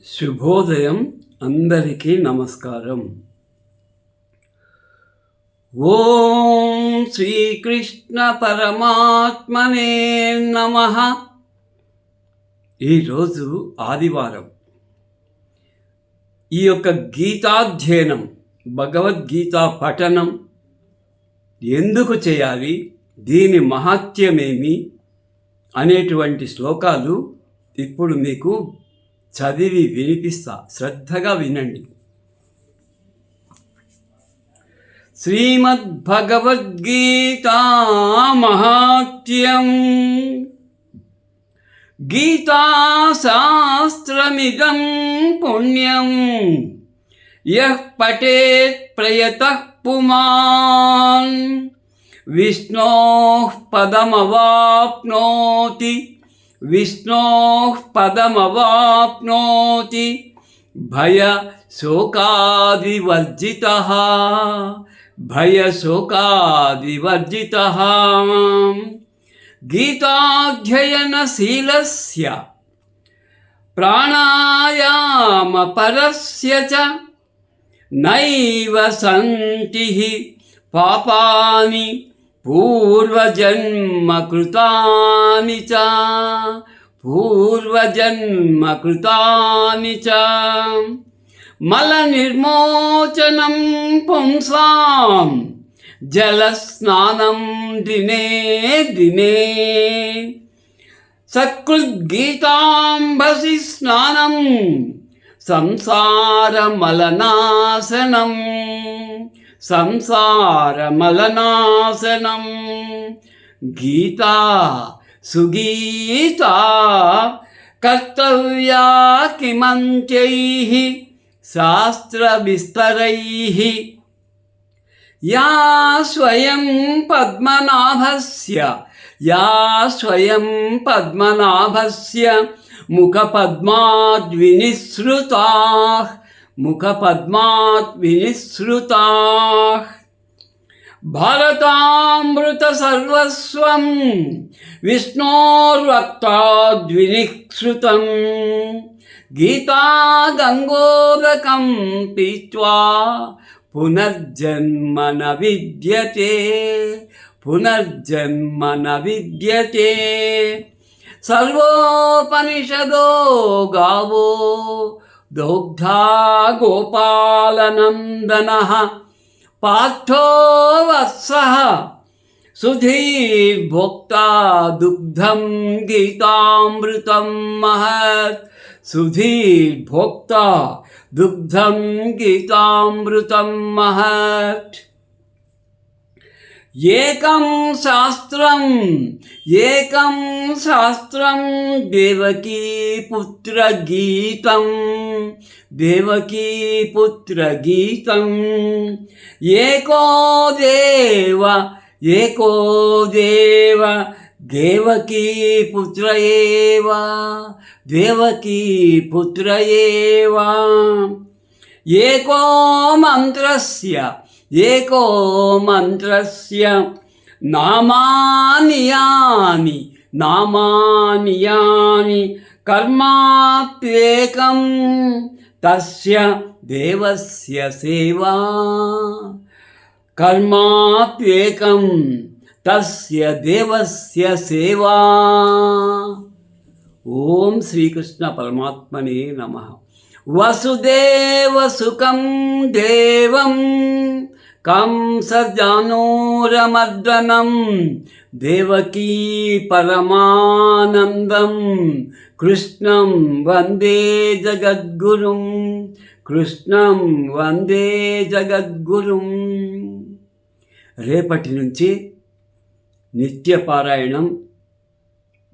శుభోదయం అందరికీ నమస్కారం. ఓం శ్రీకృష్ణ పరమాత్మనే నమ. ఈరోజు ఆదివారం. ఈ యొక్క గీతాధ్యయనం భగవద్గీత పఠనం ఎందుకు చేయాలి దీని మహత్యమేమి అనేటువంటి శ్లోకాలు ఇప్పుడు మీకు చదివి వినిపిస్తా. శ్రద్ధగా వినండి. శ్రీమద్భగవద్గీతా మహాత్యం గీతాశాస్త్రమిదం పుణ్యం. యః పఠేత్ ప్రయతః పుమాన్. విష్ణోః పదమవాప్నోతి विष्णोः पदमवाप्नोति भयशोकादिवर्जितः भयशोकादिवर्जितः। गीताध्ययनशीलस्य प्राणायामपरस्य च नैव सन्ति पापानि పూర్వజన్మకృతాని చ. పూర్వజన్మకృతాని చ. మలనిర్మోచనం పుంసాం. జలస్నానం దినే దినే. సకృద్గీతాంబసి స్నానం. సంసారమలనాశనం సంసారమలనాశనం. గీతా సుగీత కర్తవ్యా కిమంచైః శాస్త్రవిస్తరైः. యా స్వయం పద్మనాభస్య యా స్వయం పద్మనాభస్య ముఖపద్మాద్వినిసృతా. ముఖపద్మాద్వినిసృతా భారతామృతసర్వస్వం గీతా గీతాగంగోదకం పీత్వా పునర్జన్మ న విద్యతే పునర్జన్మ న విద్యతే సర్వోపనిషదో గావో दग्धा गोपालनन्दनः पार्थो वत्सः सुधीर्भोक्ता दुग्धं गीतामृतं महत्। सुधीर्भोक्ता दुग्धम गीतामृत महत्। ఏకం శాస్త్రం ఏకం శాస్త్రం దేవకీ పుత్ర గీతం దేవకీ పుత్ర గీతం ఏకో దేవ ఏకో దేవ దేవకీ పుత్ర ఏవ దేవకీ పుత్ర ఏవ. ఏకో మంత్రస్య ఏకో మంత్రస్య నామాని యాని నామాని యాని కర్మాప్యేకం తస్య దేవస్య సేవా. కర్మాత్యేకం తస్య దేవస్య సేవా. ఓం శ్రీకృష్ణ పరమాత్మనే నమ. వసుదేవ సుఖం దేవం కంసజానూరమర్దనం దేవకీ పరమానందం కృష్ణం వందే జగద్గురుం కృష్ణం వందే జగద్గురుం. రేపటి నుంచి నిత్యపారాయణం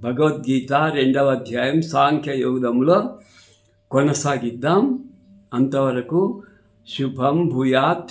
భగవద్గీత రెండవ అధ్యాయం సాంఖ్య యోగంలో కొనసాగిద్దాం. అంతవరకు శుభం భూయాత్